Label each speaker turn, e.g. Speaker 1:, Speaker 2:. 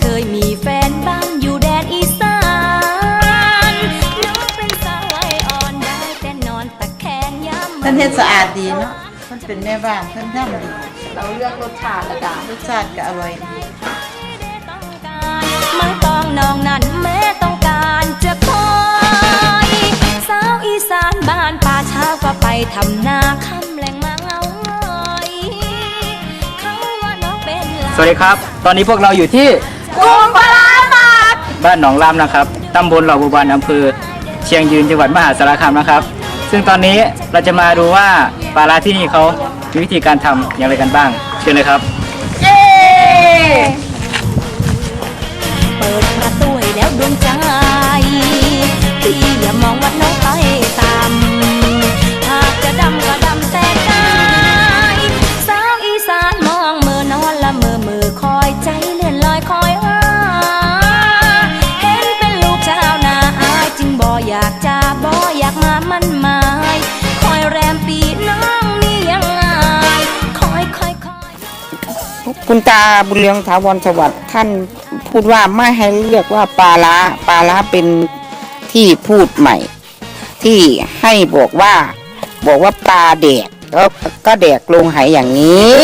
Speaker 1: เคยมีแฟนบ้างอยู่แดนอีสานน้องเป็นสาวไออ่อนได้แต่นอนตะแคงยามท่านเฮ็ดสะอาด
Speaker 2: ดีเนาะท่านเป็นแม่บ้านท่านทำดี
Speaker 3: เราเลือกรสชาติละกันร
Speaker 2: สชาติก็อร่อยดี
Speaker 1: ไม่ต้องนองนั้นแม่ต้องการจะคอยสาวอีสานบ้านป่าเช้าก็ไปทำนาค่ำแหล่งมาเงาลอยเขาว่าน้องเป็นสวัสดี
Speaker 4: ครับ ตอนนี้พวกเราอยู่ที่
Speaker 1: กรุงปลาหมัก
Speaker 4: บ้านหนองลำนะครับตำบลเหล่าบัวบานอำเภอ เชียงยืนจังหวัดมหาสารคามนะครับ ซึ่งตอนนี้เราจะมาดูว่าปลาร้าที่นี่เขามีวิธีการทำอย่างไรกันบ้างเชิญเลยครับ
Speaker 5: คุณตาบุญเรืองถาวรสวัสดิ์ท่านพูดว่าไม่ให้เรียกว่าปลาละปลาละเป็นที่พูดใหม่ ที่ให้บอกว่า บอกว่าปลาแดกก็ก็แดกลงหายอย่างนี้